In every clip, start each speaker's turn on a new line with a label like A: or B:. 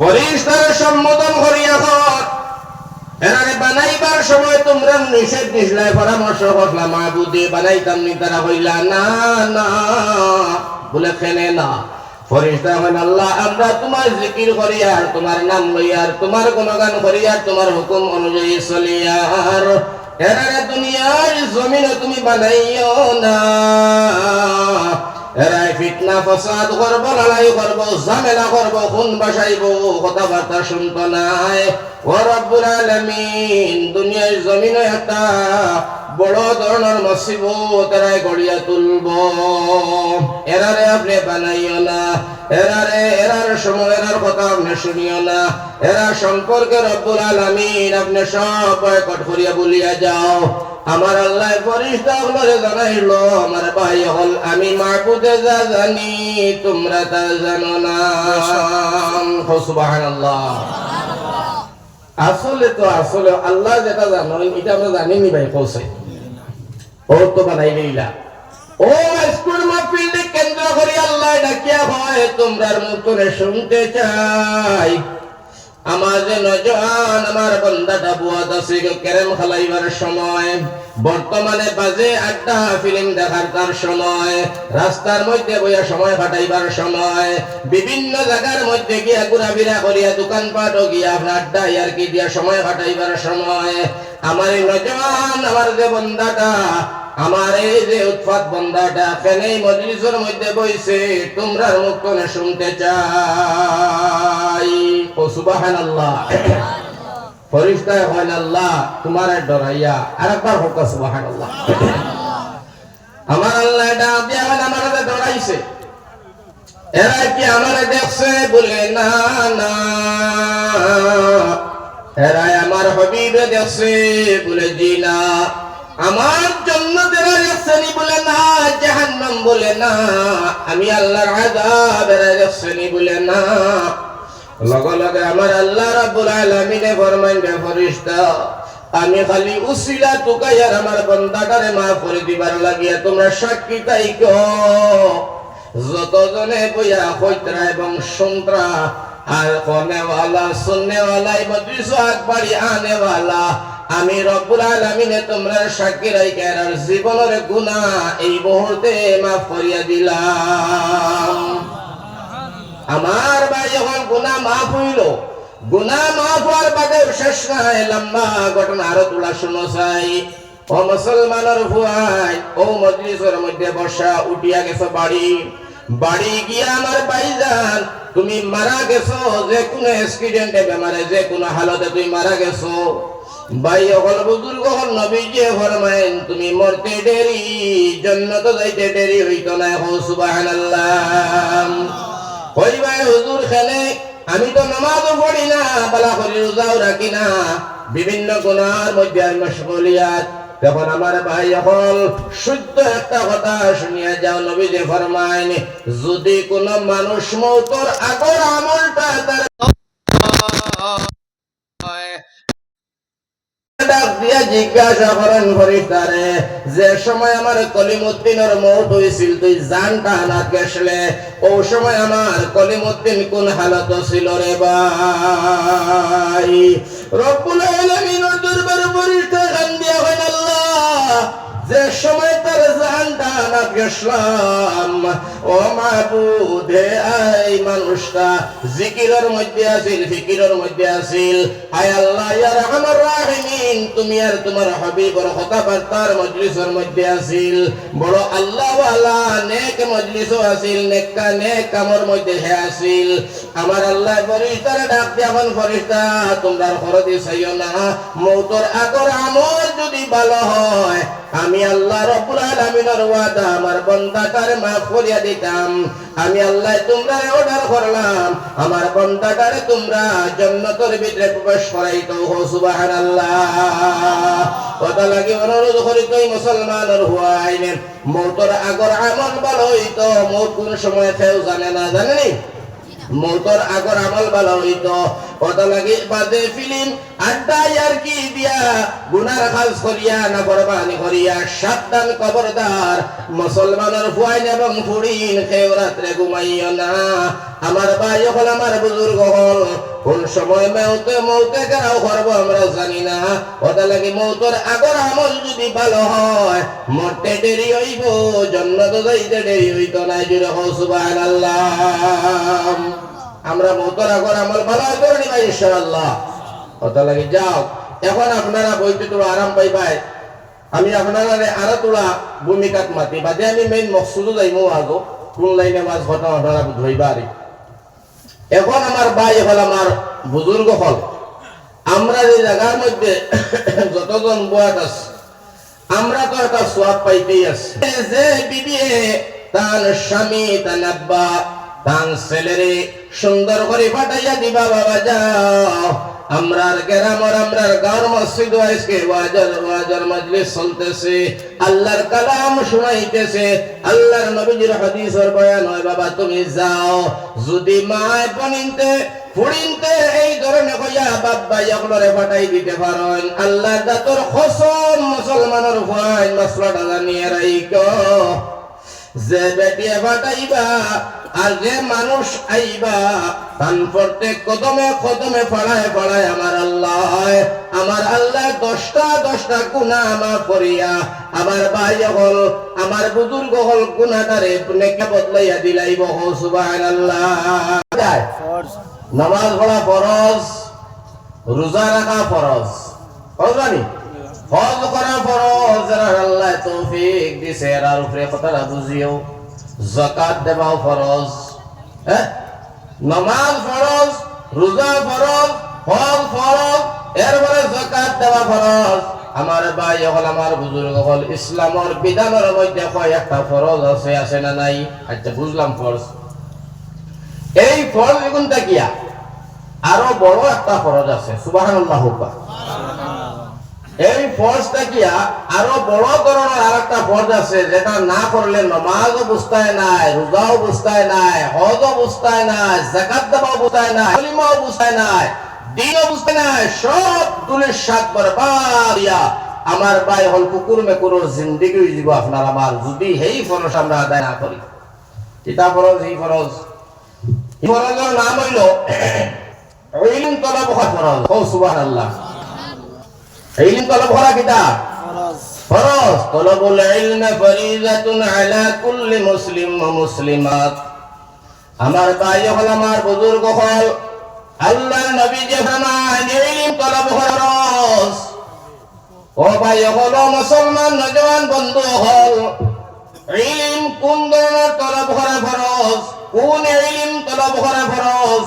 A: ফরিস্তার সম্বোধন করিয়া কর। এরারে বানাইবার সময় তোমরা নিষেধ নিষলাই পরামর্শ করলা মাহবুদে বানাইতাম নি, তারা হইলা, না না, বলে খেলে না। ফরিস্তা হইন আল্লাহ, আমরা তোমার জিকির করিয়ার তোমার নাম লইয়ার তোমার গুণগান করিয়ার তোমার হুকুম অনুযায়ী চলিয়ার এরারে দুনিয়ার জমিনে তুমি বানাইও না। এরাই ফিতনা, ফসাদ করব, লড়াই করব, ঝামেলা করব, খুন বাসাইব, কথাবার্তা শুনতো নাই। ও রব্বুল আলামিন, দুনিয়ার জমিনে একটা বড় ধরনের মুসিবত এরাই গড়িয়া তুলব। এরারে আপনি বানাইও না, এরারে, এরার সময় এরার কথা আপনি শুনিও না। এরা সম্পর্কে রব্বুল আলামিন, আপনি সব বয়কট করিয়া বলিয়া যাও। আমার আল্লাহ ফরিস্তা গুলোরে জানাইলো আমার ভাই হল আমি মাহবুদে যা জানি তোমরা তা জানো না। সুবহানাল্লাহ। আসলে তো আসলে আল্লাহ যেটা জানো এটা আমরা জানিনি ভাই কৌশে ও তো বানাই দিলা ও স্কুল মাহফিল কেন্দ্র করে আল্লাহ ডাকিয়া হয় তোমরার মতনে শুনতে চাই। আমার যে খালাইবার সময়। বর্তমানে বাজে আড্ডা ফিল্ম দেখার তার সময়। রাস্তার মধ্যে বইয়া সময় কাটাইবার সময়। বিভিন্ন জায়গার মধ্যে গিয়া ঘুরাফিরা করিয়া দোকানপাট গিয়া আড্ডা ইয়ার কি দিয়া সময় কাটাইবার সময়। আমার নজওয়ান আমার যে বন্দাটা আমার এই যে উৎপাত বন্দাটা কেন মজলিসের মধ্যে বইছে তোমরা মুক্তনে শুনতে চাই। ও সুবাহান আল্লাহ ফরিস্তায় হয় আল্লাহ, তোমার ডরাইয়া আর একবার হোক সুবাহান আল্লাহ আমার আল্লাহ এটা দিয়া আমার ডরাইছে, এরা কি আমার দেখছে? বলে, না না। এরা আমার হবিবে দেখছে বলে জি না আমার জন্য যারা দেখছেনি বলে না, জাহান্নাম বলে না। আমি আল্লাহর আযাব এরা দেখছেনি বলে না। লগে লগে আমার আল্লাহ রাব্বুল আলামিনে ফরমান বে ফরিশতা আমি খালি উসিলা তুকাইয়ার আমার বান্দাটারে মাফ করে দিবার লাগিয়া তোমরা সাক্ষী তাই যতজনে বইয়া হইতরা এবং সন্ত্রা আর কনেওয়ালা শুননেওয়ালা মজলিস আকবারি আনেওয়ালা। আমি রব্বুল আলামিনে তোমরা সাক্ষী রাইকার জীবনের গুনাহ এই মুহূর্তে মাফ করিয়া দিলাম। আমার ভাই যখন গুনাহ মাফ হইল, গুনাহ মাফ হওয়ার বাদে শেষ নাই, লম্বা ঘটনা আরও তোলা শুনো চাই। ও মুসলমানের ভুয়াই ও মজলিসের মধ্যে বসা উঠিয়া গেছে বাড়ি। বাড়ি গিয়া আমার ভাইজান, তুমি মারা গেছো, যে কোনো অ্যাক্সিডেন্টে বেমারে, যে কোনো হালতে তুমি মারা গেছো। ভাই হল বুজুর্গ ফরমাইন তুমি মরতে দেরি যাইতে দেরি হো ভাই, হুজুর খেলে, আমি তো নামাজও পড়ি না বালা করি রোজাও রাখি না। বিভিন্ন গুনার মধ্যে আমি মশগুলিয়াত। তখন আমার ভাই হল, শুদ্ধ একটা কথা শুনিয়া যাও নবী যে ফরমাইন, যদি কোন মানুষ মৌতর আগর আমলটা তার জিজ্ঞাসা যে সময় তুই কলিমুদ্দিন কোন হালত Allah যে সময় তার জানটা আনাত গেছলাম ও মাহবুদ হে এই মানুষটা জিকিরের মধ্যে আছিল, ফিকিরের মধ্যে আছিল। হায় আল্লাহ, ইয়া রহমান রাহিমিন, তুমি আর তোমার হাবিবর কথাবার্তার মজলিসের মধ্যে আছিল। বড় আল্লাহ ওয়ালা নেক মজলিসও আছিল, নেককা নেক কামর মধ্যে হে আছিল। আমার আল্লাহ ফরিস্তারে ডাক এখন ফরিস্তা, তোমরা খরদি চাইও না। মৌতর আগর আমল যদি ভালো হয়, আমি আল্লাহ রব্বুল আলামিনের ওয়াদা, আমার বান্দাটার মাফ করিয়া দিতাম। আমি আল্লাহ তোমরা অর্ডার করলাম, আমার বান্দাটারে তোমরা জান্নাতের ভিতরে প্রবেশ করাইতো হো, সুবহানাল্লাহ। কথা লাগে অনুরোধ করি তুই মুসলমানের হুয়াইনে মৌতর আগর আমল ভালো হইতো, মৌত কোন সময় কেউ জানে না জানেনি? মৌতর আগর আমল ভালো হইত। কত লাগে বাদে ফিলিম আড্ডা আর কি দিয়া গুনার খালস করিয়া না বরবানি করিয়া সাবধান খবরদার মুসলমানের ফুয়াইন এবং ফুড়িন কেউ রাত্রে ঘুমাইও না। আমার ভাই হল আমার বুজুর্গ হল। কোন সময় মেউতে মৌতে কেরাও করব আমরা জানি না। ওটা লাগে মৌতর আগর আমল যদি ভালো হয়, মরতে দেরি হইব, জন্ম তো যাইতে দেরি হইতো না জুড়ে হো সুবাহ আমরা মৌতর আগর আমল ভালো হয় করে নিবা ইনশাআল্লাহ। ওটা লাগে যাও, এখন আপনারা বইতে তো আরাম পাইবাই। আমি আপনারা আরও তোলা ভূমিকাত মাতি বাদে আমি মেইন মকসুদও যাইমো আগো কোন লাইনে মাছ ঘটনা আপনারা ধরবা আরে এখন আমার ভাই হল আমার বুজুর্গ হল। আমরা এই জায়গার মধ্যে যতজন বয়াত আছে, আমরা তো একটা সোয়াব পাইতেই আছি। যে বিবিয়ে তার স্বামী, তার আব্বা, তার ছেলেরে সুন্দর করে পাঠাইয়া দিবা, বাবা, যাও। আমরার গ্রামর আমরার গাঁর মসজিদ আজকে ওয়াজার ওয়াজার মজলিস চলতেছে। আল্লাহর কালাম শুনাইতেছে। আল্লাহর নবীজির হাদিসের বয়ান হয় বাবা, তুমি যাও। যদি মায় পনিতে ফুড়িনতে এই ধরনের কইয়া বাব্বা ইয়াগুলোরে ফাটাই দিতে পারেন। আল্লাহর দাতর খসম মুসলমানের ফাইন মসলাটা জানিয়ে রাইকো যে বেটিয়ে ফাটাইবা আর যে মানুষ আইবা, তান কদমে কদমে ফাড়ায় ফাড়ায় আমার আল্লাহ আমার আল্লাহ দশটা দশটা গুণা আমার করিয়া, আমার ভাই হল, আমার বুজুর্গ হল গুণাটারে নেকে বদলাইয়া দিলাইব হো সুবহানাল্লাহ। যায় নামাজ পড়া ফরজ, রোজা রাখা ফরজ জানি হজ করা ফরজ আল্লাহ তৌফিক দিছে, এরার উপরে কথাটা বুঝিও। জাকাত দেওয়াও ফরজ হ্যাঁ নামাজ ফরজ, রোজা ফরজ, হজ ফরজ, এরপরে জাকাত দেওয়া ফরজ। আমার ভাই হল আমার বুজুর্গ হল, ইসলামর বিধানের মধ্যে কয় একটা ফরজ আছে আছে না নাই? আচ্ছা বুঝলাম ফরজ। এই ফরজ এগুনটা কিয়া আরও? বড় একটা ফরজ আছে, সুবহানাল্লাহ এই ফরজটা কিয়া আরও বড় ধরনের আর একটা ফরজ আছে, যেটা না করলে নমাজও বুঝতায় নাই, রোজাও বুঝতায় নাই, হজও বুঝতায় নাই জাকাত দেওয়াও বুঝতায় নাই কলিমাও বুঝতায় নাই, দিনও বুঝতে নাই, সব তুলের সাত বরবাদ আমার ভাই হল কুকুর মেকুরের জিন্দিগি যাব আপনার আমার, যদি এই ফরজ আমরা আদায় না করি। কিতা ফরজ? এই ফরজ। ফরজের নাম হইল ইলম তলব ফরজ। ও সুবহানাল্লাহ। ইলম তলব করা কিতা ফরজ। তলবুল ইলম ফরিজাতুন আলা কুল্লি মুসলিম ওয়া মুসলিমাত। আমার ভাই হল আমার বুজুর্গ হল। আল্লাহ নবী যে ফরমান ইলম তলব ফরজ ও ভাই হল মুসলমান নজওয়ান বন্ধু হল। ইলম কোন ধরনের তলব করা ফরজ? কোন ইলম তলব করা ফরজ?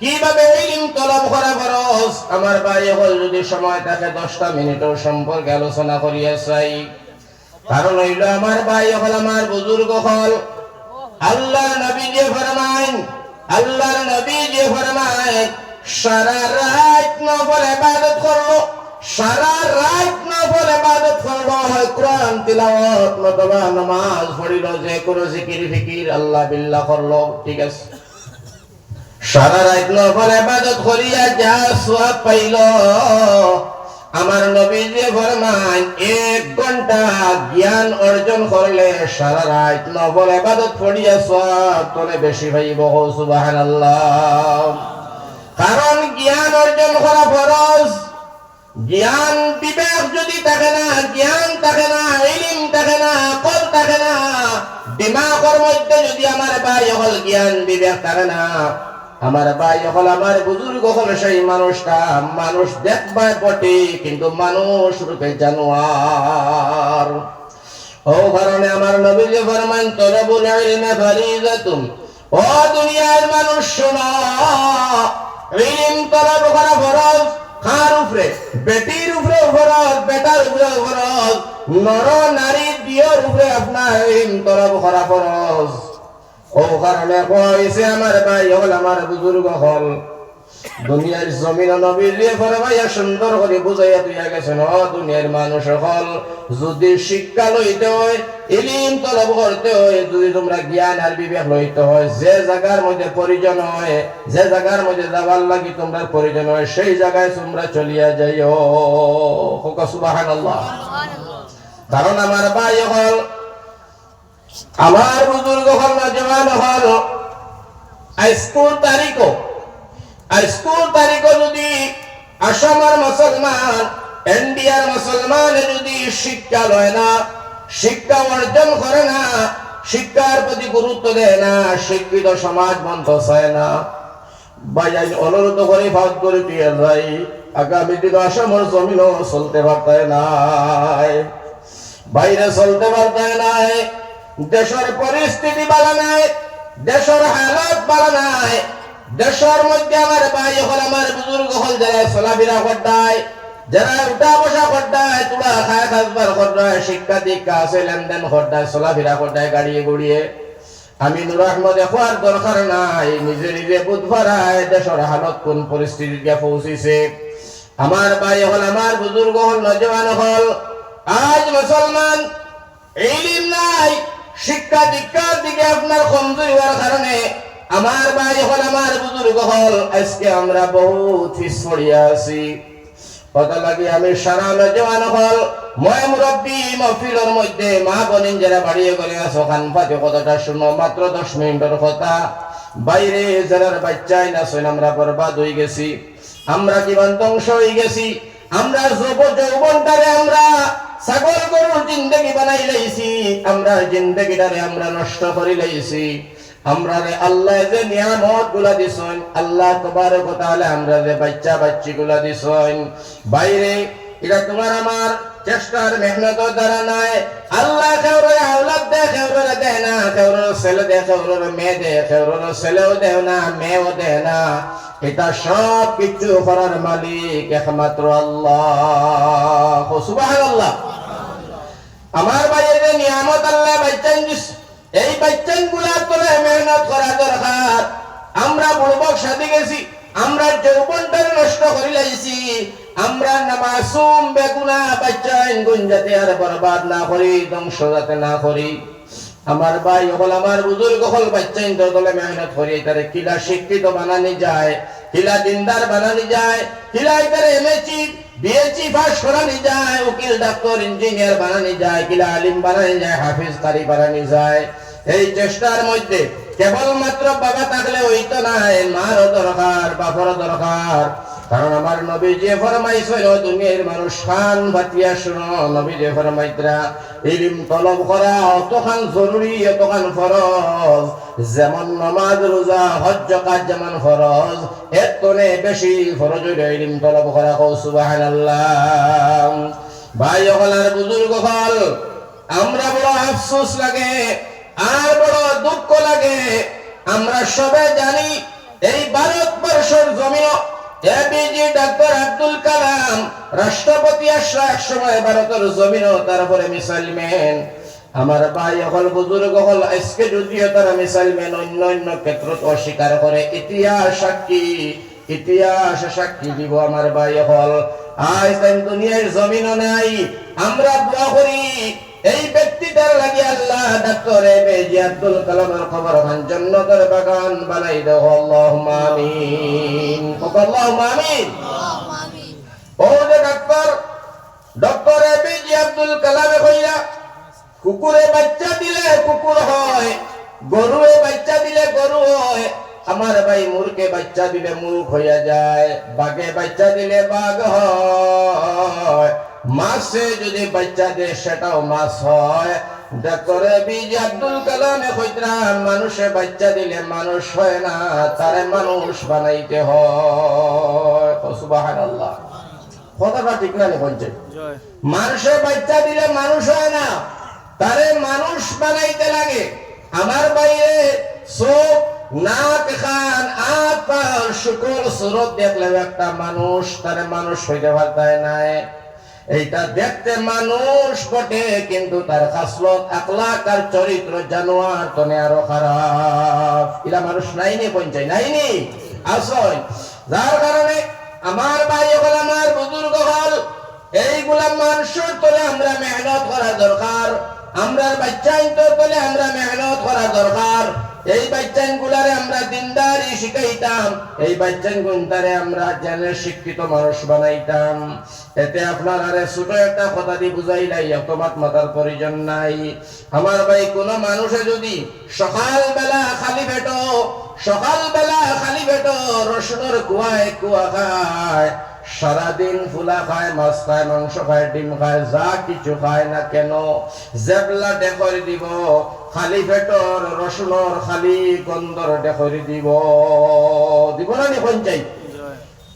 A: কীভাবে ইলম তলব করা ফরজ? আমার ভাই হল যদি সময় থাকে, দশটা মিনিটের সম্পর্কে আলোচনা করিয়া চাই। কারণ হইল আমার ভাই হল আমার বুজুর্গ হল। আল্লাহ নবী যে ফরমাইন, আল্লাহর নবী যে ফরমায় সারা রাত নফল ইবাদত করল, সারা রাত নফল ইবাদত করল, হয় কোরআন তিলাওয়াত নতবা নামাজ পড়িল, যে কোনো জিকির ফিকির আল্লাহ বিল্লাহ করল, ঠিক আছে? সারা রাত নফল ইবাদত করিয়া যা সওয়াব পাইল, আমার নবী যে ফরমান এক ঘণ্টা জ্ঞান অর্জন করলে সারা রাত নফল ইবাদত পড়িয়া সওয়াব তোলে বেশি পাইব সুবহানাল্লাহ। কারণ জ্ঞান অর্জন করা ফরজ। জ্ঞান বিবেক যদি থাকে না, জ্ঞান থাকে না, ইলিম থাকে না, কল থাকে না, দিমাগের মধ্যে যদি আমার ভাই হল জ্ঞান বিবেক থাকে না আমার ভাই হল আমার বুজুর্গ হল, সেই মানুষটা মানুষ দেখবায় বটে, কিন্তু মানুষ রূপে জানোয়ার। ও কারণে আমার নবী যে ফরমান, তরবুল ইলমে ফারিজাতুন। ও দুনিয়ার মানুষ, শোনো, ইলম তলব করা ফরজ কার উপরে বেটির উপরে ফরজ, বেটার উপরে ফরজ, নর নারী দিয়র উপরে আপনার ইলম তলব করা ফরজ। কারণে কইছে আমার ভাই হল আমার বুজুর্গ হল। দুনিয়ার জমিন নবীর ফরমাইয়া সুন্দর করে বুঝাইয়া তুইয়া গেছেন ও দুনিয়ার মানুষ হল যদি শিক্ষা লইতে হয় ইলিম তলব করতে হয় যদি তোমরা জ্ঞান আর বিবেক লইতে হয় যে জায়গার মধ্যে প্রয়োজন হয় যে জায়গার মধ্যে যাবার লাগি তোমরা প্রয়োজন হয় সেই জায়গায় তোমরা চলিয়া যাইও। হোকা সুবহানাল্লাহ। কারণ আমার ভাই হল আমার বুজুর্গ হল না জওয়ান হল স্কুল তারিখও স্কুল তারিখও যদি আসামের মুসলমান ইন্ডিয়ার মুসলমান যদি শিক্ষা লয় না, শিক্ষা অর্জন করে না, শিক্ষার প্রতি গুরুত্ব দেয় না, শিক্ষিত সমাজ বন্ধ চায় না। বাইজাই অনুরোধ করে, ভাগ করে দিয়ে যাই। আগামী দিন আসামের জমিনও চলতে পারতায় নাই। বাইরে চলতে পারতায় নাই। দেশের পরিস্থিতি ভালো নাই, দেশের হালত ভালো নাই, দেশের মধ্যে আমার ভাই হল আমার বুজুর্গ হল, যারা চলাফেরা করতায়, যারা উঠা বসা করতায়, তুলা, খায় খাসবার করতায়, শিক্ষা, দীক্ষা, আছে, লেনদেন করতায়, চলাফেরা করতায়, গাড়িয়ে গড়িয়ে, আমি নুর আহমদ হওয়ার দরকার নাই, নিজে নিজে বুধ ভরায় দেশের হালত কোন পরিস্থিতিতে পৌঁছিছে। আমার ভাই হল আমার বুজুর্গ হল, নজওয়ান হল, আজ মুসলমান ইলিম নাই শিক্ষা দীক্ষার দিকে আপনার কমজোরি হওয়ার কারণে আমার ভাই হল আমার বুজুর্গ হল, আজকে আমরা বহুত পিছড়িয়া আছি। কত লাগি আমি সারা নজওয়ান হল মই মুরব্বী মহফিলের মধ্যে মা বোনিন যারা বাড়িয়ে করে আছো, খান পাতে কথাটা শুনো, মাত্র দশ মিনিটের কথা। বাইরে যারার বাচ্চাই না আমরা বরবাদ হয়ে গেছি। আমরা জীবন ধ্বংস হয়ে গেছি। আমরা যুব যৌবনটারে আমরা ছাগল গরুর জিন্দগি বানাই লাইছি, আমরা জিন্দগিটারে আমরা নষ্ট করি লাইছি। আমরা রে আল্লাহ যে নিয়ামতগুলা দিছেন, আল্লাহ তবারক কথা তাআলা আমরা যে বাচ্চা বাচ্চি গুলা দিছেন। বাইরে এটা তোমার আমার চেষ্টার মেহনত দ্বারা নাই আল্লাহ কেউরে আওলাদ দে কেউরে দেয় না কেউরে ছেলে দে কেউরে মেয়ে দে কেউরে ছেলেও দেয় না, মেয়েও দেয় না। এটা সব কিছু করার মালিক একমাত্র আল্লাহ। সুবহানাল্লাহ। আমার বাইরে নিয়ামত আল্লাহ বাচ্চান দিস, এই বাচ্চানগুলা তোরে মেহনত করা দরকার। আমরা বুড়বক সাথে গেছি। আমরা যৌবনটার নষ্ট করে লাইছি, আমরা নামাসুম বেগুনা বাচ্চাইন গুঞ্জাতে আর বরবাদ না করি ধ্বংস যাতে না করি। আমার ভাই হল আমার বুজুর্গ হল দলে মেহনত করি, তারে কিলা শিক্ষিত বানানি যায়, কিলা দিনদার বানানি যায় কিলা বিএসসি পাস করানি যায়, উকিল, ডাক্তার, ইঞ্জিনিয়ার বানানি যায়, কিলা আলিম বানানি যায়, হাফিজ কারি বানানি যায়। এই চেষ্টার মধ্যে কেবলমাত্র বাবা থাকলে ওই তো নাই মারও দরকার, বাপরও দরকার। কারণ আমার নবী যে ফরমাইছিল দুনিয়ার মানুষ খান বাতিয়া শুনো, নবী যে ফরমাইতরা, ইলিম তলব করা অতখান জরুরি, অতখান ফরজ। যেমন নামাজ, রোজা, হজ্জ কাজ যেমন ফরজ, এর তনে বেশি ফরজ ইলিম তলব করা কৌ সুবহানাল্লাহ। ভাই হলার বুজুর্গ হল আমরা বড় আফসোস লাগে। আর বড় দুঃখ লাগে। আমরা সবাই জানি এই ভারতবর্ষের এপিজে ডাক্তার আব্দুল কালাম, রাষ্ট্রপতি এক সময় ভারতের জমিন তারপরে আমার ভাই হল বুজুর্গ হল আজকে যদিও তারা অন্য অন্য ক্ষেত্রত অস্বীকার করে। ইতিহাস সাক্ষী ইতিহাস সাক্ষী দিব আমার ভাই হল আজ দুনিয়ার জমিন নাই, আমরা দোয়া করি। এই ব্যক্তিটার লাগি আল্লাহ ডাক্তার এপিজে আব্দুল কালামের খবর খান জান্নাতের বাগান বানাই দাও। আল্লাহুম্মা আমিন। আল্লাহুম্মা আমিন। ও যে ডাক্তার ডক্টর এপিজে আব্দুল কালামে কইরা কুকুরে বাচ্চা দিলে কুকুর হয় গরুয়ে বাচ্চা দিলে গরু হয় আমার ভাই মূর্খে বাচ্চা দিলে মূর্খ হইয়া যায় বাঘে বাচ্চা দিলে বাঘ হয়। মাছে যদি বাচ্চা দেয় সেটাও মাছ হয় ডাক্তার বিজি আব্দুল কালামে কইতরা মানুষে বাচ্চা দিলে মানুষ হয় না তারে মানুষ বানাইতে হয়। সুবহানাল্লাহ। কথাটা ঠিক না বলছে? মানুষের বাচ্চা দিলে মানুষ হয় না তারে মানুষ বানাইতে লাগে। আমার বাইরে চোখ নাক খান আত পার শুকর সুরত দেখলে একটা মানুষ তারে মানুষ হইতে পারতায় নাই। এইটা দেখতে মানুষ বটে, কিন্তু তার খাসলত আকলাক আর চরিত্র জানোয়ার তনে আরও খারাপ। এরা মানুষ নাইনি পঞ্চায় নাইনি? আসয় যার কারণে আমার ভাই হল আমার বুজুর্গ হল এইগুলা মানুষের তোলে আমরা মেহনত করা দরকার। আমরা বাচ্চা তোলে আমরা মেহনত করা দরকার। এই বাচ্চান গুলারে আমরা দিনদারি শিখাইতাম, এই বাচ্চান গুন্তারে আমরা জ্ঞানের শিক্ষিত মানুষ বানাইতাম। এতে আপনার আরে ছোট একটা কথা দিয়ে বুঝাইলাই অতমাত মাতার প্রয়োজন নাই। আমার ভাই, কোন মানুষে যদি সকাল বেলা খালি পেট সকাল বেলা খালি পেট, রসুনের কুয়ায় কুয়া খায় সারাদিন ফুলা খায়, মাছ খায়, মাংস খায়, ডিম খায়, যা কিছু খায় না কেন? জেবলা ডেকর দিব, খালি পেটর রসুনর খালি গন্ধর ডেকর দিব। দিব না নি চাই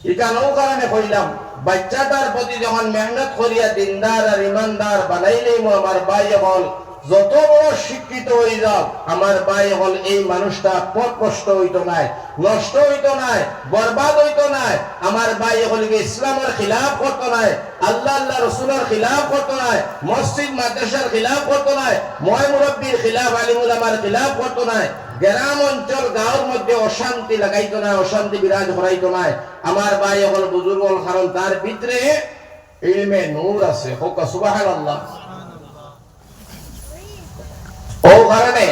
A: ইকানও কারণে কইলাম বাচ্চাটার প্রতি যখন মেহনত করিয়া দিনদার আর ইমানদার বানাইলেই আমার ভাই হল যত বড় শিক্ষিত হয়ে যাও আমার ভাই হল এই মানুষটা, পথ কষ্ট হইতো নাই, নষ্ট হইতো নাই, বরবাদ হইতো নাই, আমার ভাই হল ইসলামের খিলাফ করতো নাই, আল্লাহ আল্লাহ রসুলের খিলাফ করতো নাই, মসজিদ মাদ্রাসার খিলাফ করতো নাই, ময় মুরব্বীর খিলাফ, আলিমুল আমার খিলাফ করতো নাই, গ্রাম অঞ্চল, গাঁওর মধ্যে অশান্তি লাগাইতো না অশান্তি বিরাজ করাইতো নাই, আমার ভাই হল বুজুর্গ হল কারণ তার ভিতরে ইলমে নূর আছে, হোক সুবহানাল্লাহ। ও কারণে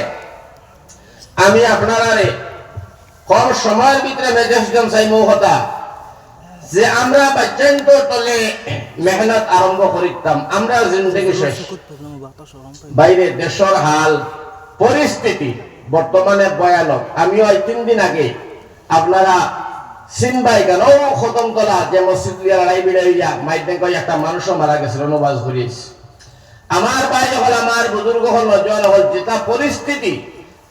A: আমি আপনারা কম সময়ের ভিতরে মেজাজজন চাইমু হতা যে আমরা বাচ্চান্ত তলে মেহনত আরম্ভ করিতাম, আমরা জিন্দগি শেষ। বাইরে দেশের হাল, পরিস্থিতি, বর্তমানে ভয়ানক। আমিও এই তিন দিন আগে আপনারা সিনবাই কেন খতম তোলা যে মসজিদ লড়াই বিড়াইয়া কই একটা মানুষও মারা গেছিল নবাজ করিস আমার বাইরে হল, আমার বুজুর্গ হল নজন হল, যেটা পরিস্থিতি।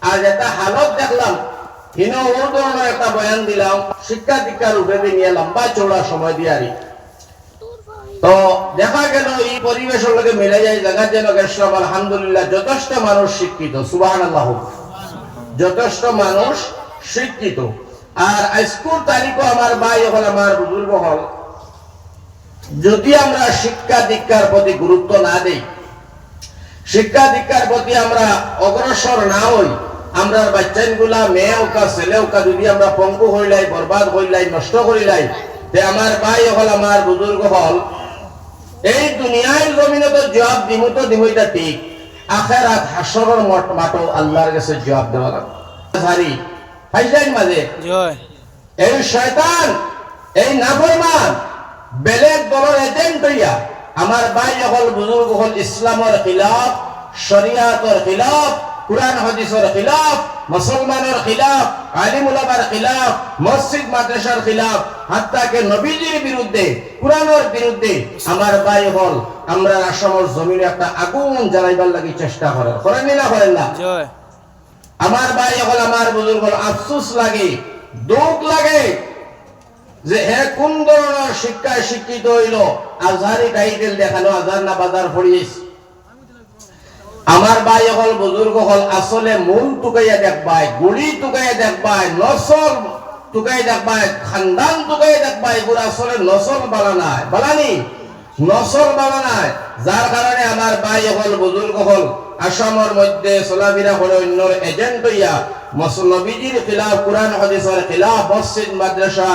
A: আর যেটা হালত দেখলাম, হিন ও ধরনের একটা বয়ান দিলাম, শিক্ষা দীক্ষার উপরে নিয়ে লম্বা চৌড়া সময় দিয়ারি। তো দেখা গেল, এই পরিবেশের লগে মিলে যায় জায়গা যেন গেছিলাম আলহামদুলিল্লাহ যথেষ্ট মানুষ শিক্ষিত সুবাহ আল্লাহ যথেষ্ট মানুষ শিক্ষিত। আর স্কুল তারিখও আমার ভাই হল, আমার বুজুর্গ হল। যদি আমরা শিক্ষা দীক্ষার প্রতি গুরুত্ব না দেই শিক্ষা দীক্ষার প্রতি আমরা অগ্রসর না হই আমরা বাচ্চানগুলা মেয়ে ওকা ছেলে ওকা যদি আমরা পঙ্গু হইলাই বরবাদ হইলাই নষ্ট করিলাই তে আমার ভাই হল আমার বুজুর্গ হল। এই দুনিয়ার জমিনে তো জবাব দিমু তো দিমু এটা ঠিক। আখেরাত হাসরের মঠ মাটো আল্লাহর কাছে জবাব দেওয়া লাগবে। হারি ফাইজাইন মাঝে।
B: জয়
A: এই শয়তান এই নাফরমান বেলেগ দলের এজেন্ট হইয়া আমার ভাই হল বুজুর্গ হল ইসলামের খিলাফ শরিয়াতর খিলাফ কুরআন হাদিসের খিলাফ মুসলমানের খিলাফ আলিম উলামার খিলাফ মসজিদ মাদ্রাসার খিলাফ হাত্তাকে নবীজির বিরুদ্ধে কুরআনের বিরুদ্ধে আমার ভাই হল আমরা আসামের জমিনে একটা আগুন জ্বালাইবার লাগি চেষ্টা করেন। করেন না করেন না? আমার ভাই হল আমার বুজুর্গ হল আফসোস লাগে দুঃখ লাগে। যে হে কোন ধরনের শিক্ষায় শিক্ষিত হইল? আজহারি টাইটেল দেখানো আজহার না বাজার ফড়িয়েছ আমার ভাই হল বুজুর্গ হল আসলে মূল টুকাইয়া দেখবাই গুড়ি টুকাইয়া দেখবাই নসল টুকাই দেখবাই খানদান টুকাই দেখবাই এগুলো আসলে নসল বালা নাই। বালানি নসল বালা নাই। যার কারণে আমার ভাই হল বুজুর্গ হল আসামের মধ্যে চলাফেরা করে অন্যর এজেন্ট হইয়া নবীজির খিলাফ, কোরআন হাদিসের খিলাফ মসজিদ মাদ্রাসা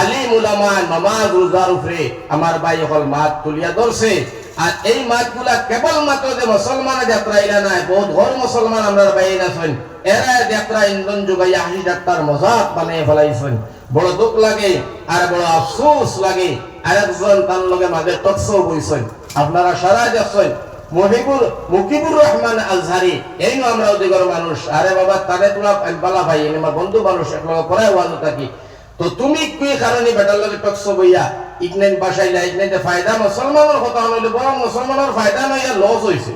A: আলিম উলামা নমাজ রোজার উপরে আমার ভাই হল মাত তুলিয়া ধরছে। আর এই কেবল মাত্র যে মুসলমান নাই, বহুত ঘর মুসলমান আমরা আছেন। এরা যাত্রা ইন্ধন মজাক বানিয়ে ফেলাইছেন। বড় দুঃখ লাগে আর বড় আফসোস লাগে। তার লগে মাঝে আপনারা সারা যাচ্ছেন। মহিবুর মুকিবুর রহমান আজহারি, এই আমরা মানুষ। আরে বাবা, তারে তোলা ভাই বন্ধু মানুষ, একলগে পড়ায় ওয়াজ থাকি। তো তুমি কি কারণে বেটার লগে টকসো বইয়া? ইগনেন বাসাইলা ইগনেন ফায়দা? মুসলমানের কথা হইলে বরং মুসলমানের ফায়দা নইয়া লস হইছে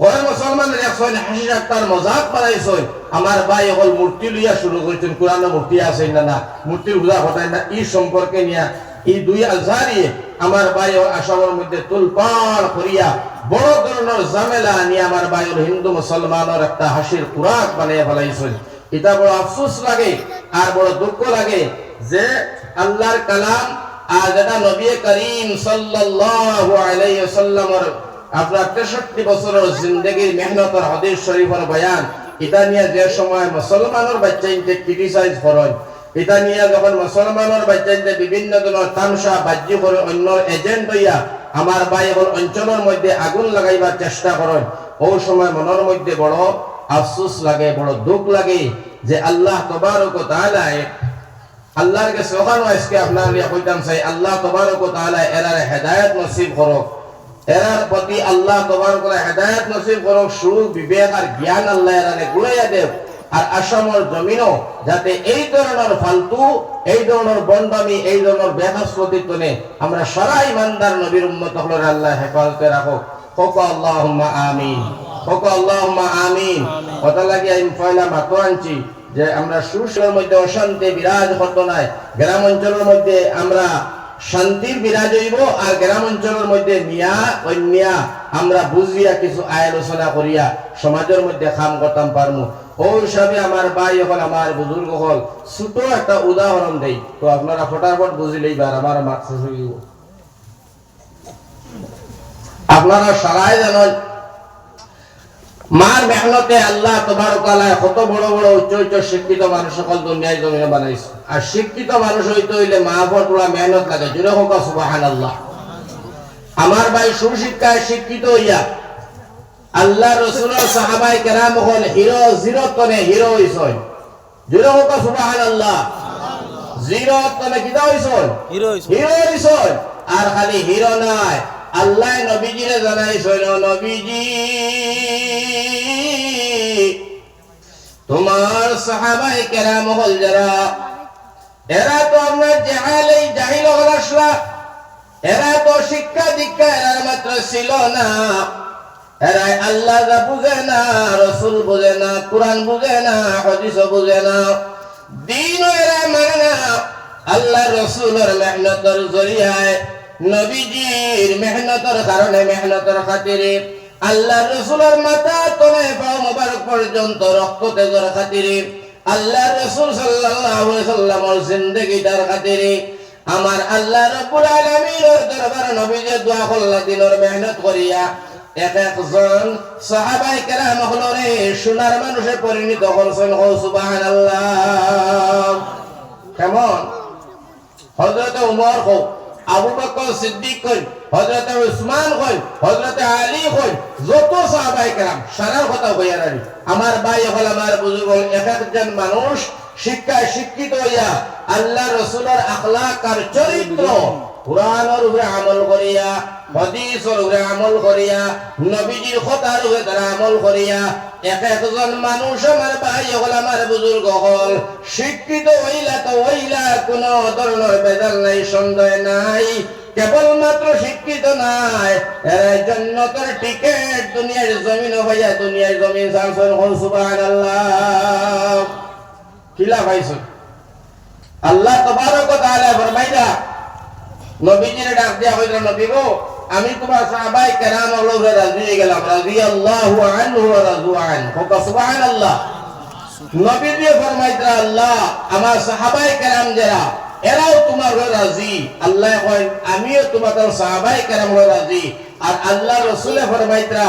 A: ঘরে মুসলমানের একশন হাসি ডাক্তার মজাক বানাইছে আমার ভাই হল মূর্তি লইয়া শুরু করেছেন কোরআন মূর্তি আছে না না? মূর্তির পূজা ঘটায় না এই সম্পর্কে নিয়া। এই দুই আজহারিয়ে আমার ভাই আসামের মধ্যে তুলপাড় করিয়া বড় ধরনের ঝামেলা নিয়ে আমার ভাই হিন্দু মুসলমানের একটা হাসির খুরাক বানিয়ে ফেলাইছেন এটা বড় আফসোস লাগে আর বড় দুঃখ লাগে যে আল্লাহর কালাম আর যেটা নবী করিম সাল্লাল্লাহু আপনার 63 বছরের জিন্দেগির মেহনতের হাদিস শরীফের বয়ান, এটা নিয়ে যে সময় মুসলমানের বাচ্চাইনকে ক্রিটিসাইজ করেন, এটা নিয়ে যখন মুসলমানের বাচ্চাইনকে বিভিন্ন ধরনের তামসা বাহ্য করে অন্য এজেন্ট হইয়া আমার ভাই অঞ্চলের মধ্যে আগুন লাগাইবার চেষ্টা করেন ও সময় মনের মধ্যে বড় আফসোস লাগে, বড় দুঃখ লাগে যে আল্লাহ তবারক আল্লাহর কাছে আজকে আপনার কইতাম চাই, আল্লাহ তাআলা এরার হেদায়েত নসিব এরার প্রতি আল্লাহ তাআলা হেদায়েত নসিব বিবেক আর জ্ঞান আল্লাহ এরারে গুড়াইয়া দেব আর আসামর জমিনও যাতে এই ধরনের ফালতু, এই ধরনের বন্ডামি এই ধরনের বেহাসপতিত্ব নে আমরা সারা ইমানদার নবীর উম্মত আল্লাহ হেফাজতে রাখো হোক আল্লাহুম্মা আমিন। হোক আল্লাহুম্মা আমিন। কথা লাগি আমি পয়লা মাতো আনছি যে আমরা মধ্যে অশান্তি বিরাজ করতো নাই। গ্রাম অঞ্চলের মধ্যে আমরা শান্তির বিরাজ হইব আর গ্রাম অঞ্চলের মধ্যে নিয়া অন্যা আমরা বুঝিয়া কিছু আলোচনা করিয়া সমাজের মধ্যে কাম করতাম পারমু। ও হিসাবে আমার ভাই হল আমার বুজুর্গ হল ছোট একটা উদাহরণ দেই। তো আপনারা ফটাফট বুঝিলেই বার আমার হইব। আপনারা সারাই জানেন মার মেহনতে আল্লাহ তোমার কালায় কত বড় বড় উচ্চ উচ্চ শিক্ষিত মানুষ সকল দুনিয়ায় জমিনে বানাইছে। আর শিক্ষিত মানুষ হইতে হইলে মা পর তোলা মেহনত লাগে। জুড়ে হোক সুবাহান আল্লাহ আমার ভাই সুশিক্ষায় শিক্ষিত হইয়া আল্লাহ রসুলের সাহাবাই কেরাম হল হিরো জিরো তনে হিরো হইছয় জুড়ে হোক সুবাহান আল্লাহ জিরো তনে কিতা হইছয়
B: হিরো
A: হইছয় আর খালি হিরো নাই। আল্লাহ নবীজিরে জানাইছয় নবীজি। তোমার সাহাবাই কেরা মহল যারা, এরা তো আমরা জাহিল হল আসলা, এরা তো শিক্ষা দীক্ষা এরার মাত্র ছিল না। এরা আল্লাহ বুঝে না, রসুল বুঝে না, কোরআন বুঝে না হদিস বুঝে না। দিন এরা মানে না, আল্লাহ রসুলের মেহনতর জরিয়ায় নবীজির মেহনতর কারণে, মেহনতর খাতিরে, আল্লাহ রসুলের মাথা তলে পাও মোবারক পর্যন্ত রক্ত তেজর খাতিরে, আল্লাহ রসুল সাল্লাল্লাহু সাল্লামের জিন্দেগিটার খাতিরে, আমার আল্লাহ রব্বুল আলামিনের দরবারে নবীজি দোয়া করলা দিনের মেহনত করিয়া এক একজন সাহাবাই কেরাম হলো রে সোনার মানুষে পরিণত করছেন। ও সুবহানাল্লাহ। কেমন? হযরত উমর হোক আবু বকর সিদ্দিক কই, হযরত উসমান কই, হযরত আলী কই যত সাহাবায়ে কেরাম, সারার কথা কইয়া রাখি। আমার ভাই হল আমার বুজুর্গ, এক একজন মানুষ শিক্ষায় শিক্ষিত হইয়া আল্লাহ রসুলের আখলাক আর চরিত্র কোরআনের উপরে আমল করিয়া হাদিসের উপরে আমল করিয়া, নবীজির কথার উপরে তারা আমল করিয়া, এক একজন মানুষ আমার ভাই হল আমার বুজুর্গ হল। শিক্ষিত হইলা তো হইলা কোন ধরনের বেজাল নাই, সন্দেহ নাই। কেবলমাত্র শিক্ষিত নাই। এর জন্য তোর টিকেট, দুনিয়ার জমিন হইয়া দুনিয়ার জমিন সালসন হল, সুবহানাল্লাহ। কিলা পাইছো আল্লাহ তবারক তাআলা ফরমাইলা নবীজির ডাক হইল গো, আমি তোমার সাহাবাই কেরাম রাজি গেলাম, রাদিয়াল্লাহু আনহু ওয়া রাযু আন নবী দিয়ে আল্লাহ, আমার সাহাবাই কেরাম যারা, এরাও তোমার রাজি। আল্লাহ কয়, আমিও তোমাদের সাহাবাই কেরাম রাজি। আর আল্লাহ রসুলে ফরমাইতা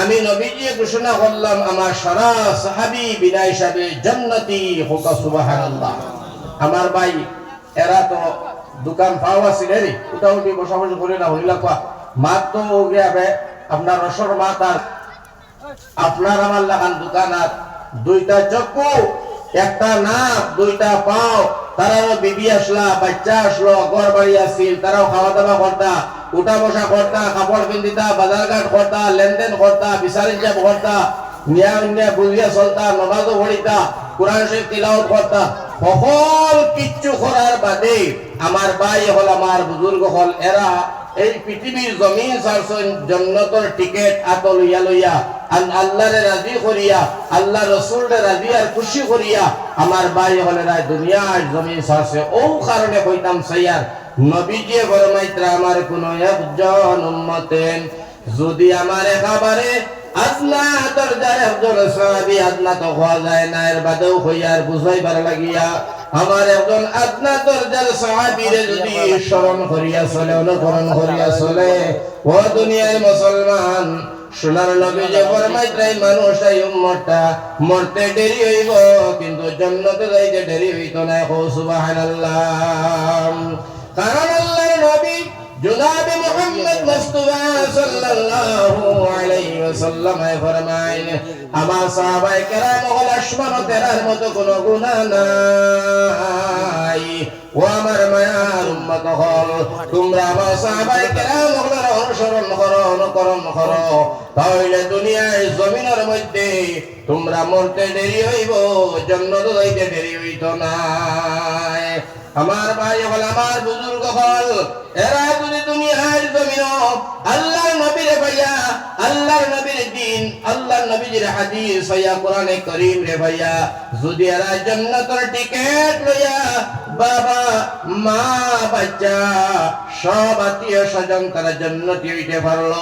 A: আমি নবীজি ঘোষণা করলাম, আমার সারা সাহাবি বিনা হিসাবে জান্নাতি হোক সুবহানাল্লাহ। আমার ভাই, এরা তো দোকান পাওয়া আছিল রে। বসা বসি করে না হইলা কোয়া মাত তো গিয়াবে আপনার রসর মাত আর আপনার আমার লাগান দোকানাত দুইটা চক্ষু, একটা নাক, দুইটা পাও। তারাও বিবি আসলা, বাচ্চা আসলো ঘর বাড়ি আসছিল তারাও খাওয়া দাওয়া করতা, উঠা বসা করতা, কাপড় পিন্দিতা বাজার ঘাট করতা, লেনদেন করতা, বিচার হিসাব করতা, নিয়া নিয়া বুঝিয়া চলতা, নমাজও পড়িতা কোরআন শরীফ তিলাওয়াত করতা। সকল কিচ্ছু করার বাদে আমার ভাই হল আমার বুজুর্গ হল, এরা এই পৃথিবীর জমিন সারসন জন্নতর টিকেট আত লইয়া লইয়া আল- আল্লাহরে রাজি করিয়া, আল্লাহ রসুলরে রাজি আর খুশি করিয়া আমার ভাই হলে রায় দুনিয়ার জমিন সারছে ও কারণে কইতাম সাইয়ার নবীজিয়ে ফরমাইত্রা আমার কোন একজন উম্মতেন। যদি আমার একেবারে আদনা দরজার একজন সাহাবী আদনা তো হওয়া যায় না, এর বাদেও হইয়ার বুঝাইবার লাগিয়া আমার একজন আদনা দরজার সাহাবীরে যদি স্মরণ করিয়া চলে, অনুকরণ করিয়া চলে, ও দুনিয়ার মুসলমান, সোনার যে মানুষ এই উম্মতটা মরতে দেরি হইব, কিন্তু জান্নাতে যাইতে দেরি হইত না হো সুবহানাল্লাহ। কারণ আল্লাহর নবী জনাবে মুহাম্মদ মুস্তাফা সাল্লাল্লাহু আলাইহি ওয়াসাল্লাম ফরমায় আমার সাহাবাই কেরাম হল আসমান তেরার মতো কোনো গুণা নাই। ও আমার মায়ার উম্মত হল, তোমরা আমার সাহাবাই কেরাম হলের অনুসরণ করো, অনুকরণ করো। তাহলে দুনিয়ায় জমিনের মধ্যে তোমরা মরতে দেরি হইব জন্ম হইতে দেরি হইত না আমার ভাই হল আমার বুজুর্গ হল এরা যদি দুনিয়ার জমিন আল্লাহর নবীর ভাইয়া, আল্লাহর নবীর দিন, আল্লাহর নবীর হাদিস হইয়া কোরআনে করিম রে ভাইয়া। যদি এরা জান্নাতের টিকেট লইয়া বাবা, মা, বাচ্চা, সব আত্মীয় স্বজন তারা জান্নাতি হইতে পারল।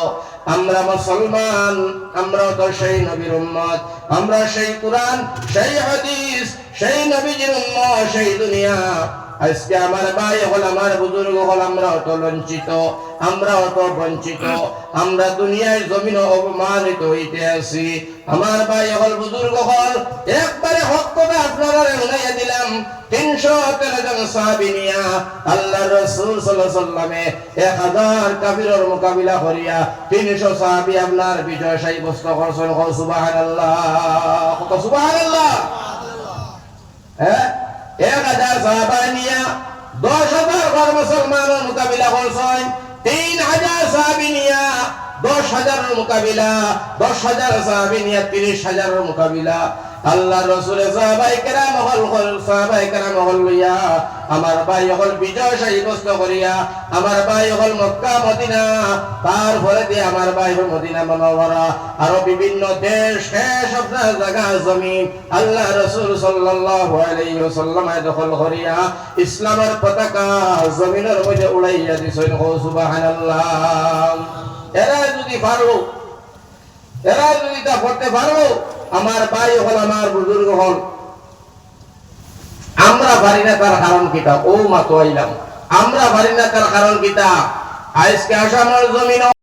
A: আমরা মুসলমান, আমরা তো সেই নবীর উম্মত, আমরা সেই কোরআন, সেই হাদিস, সেই নবীজির উম্মত, সেই দুনিয়া। আজকে আমার ভাই হল আমার বুজুর্গ হল, আমরা অত লঞ্চিত আমরা অত বঞ্চিত, আমরা দুনিয়ায় জমিন অপমানিত হইতে আছি। আমার ভাই হল বুজুর্গ হল, একবারে হক আপনারা দিলাম। তিনশো তেরো জন সাহাবিনিয়া আল্লাহ রসুল সাল্লামে এক হাজার কাবিরের মোকাবিলা করিয়া তিনশো সাহাবি আপনার বিজয় সাব্যস্ত করছেন। সুবাহ আল্লাহ সুবাহ আল্লাহ হ্যাঁ? এক হাজার সাহাবা নিয়া দশ হাজার ঘর মুসলমানের মোকাবিলা করছেন, তিন হাজার সাহাবি নিয়া দশ হাজারের মোকাবিলা, দশ হাজার সাহাবি নিয়া তিরিশ হাজারের মোকাবিলা। আল্লাহ রসুলের সাহাবাই কেরাম হল হল সাহাবাই কেরাম হল লইয়া, আমার ভাই হল বিজয় সাব্যস্ত করিয়া, আমার ভাই হল মক্কা, মদিনা তারপরে দিয়ে আমার ভাই হল মদিনা মনোবরা আরও বিভিন্ন দেশ শেষ আপনার জায়গা, জমিন, আল্লাহ রসুল সাল্লাল্লাহু আলাইহি ওয়াসাল্লাম দখল করিয়া, ইসলামের পতাকা জমিনের মধ্যে উড়াইয়া দিছেন। ও সুবহানাল্লাহ। এরা যদি পারো, এরা যদি তা করতে পারো আমার ভাই হল আমার বুজুর্গ হল। আমরা পারি না তার কারণ কিতা ও মা তো আমরা পারি না তার কারণ কিতা আজকে আসামের জমিন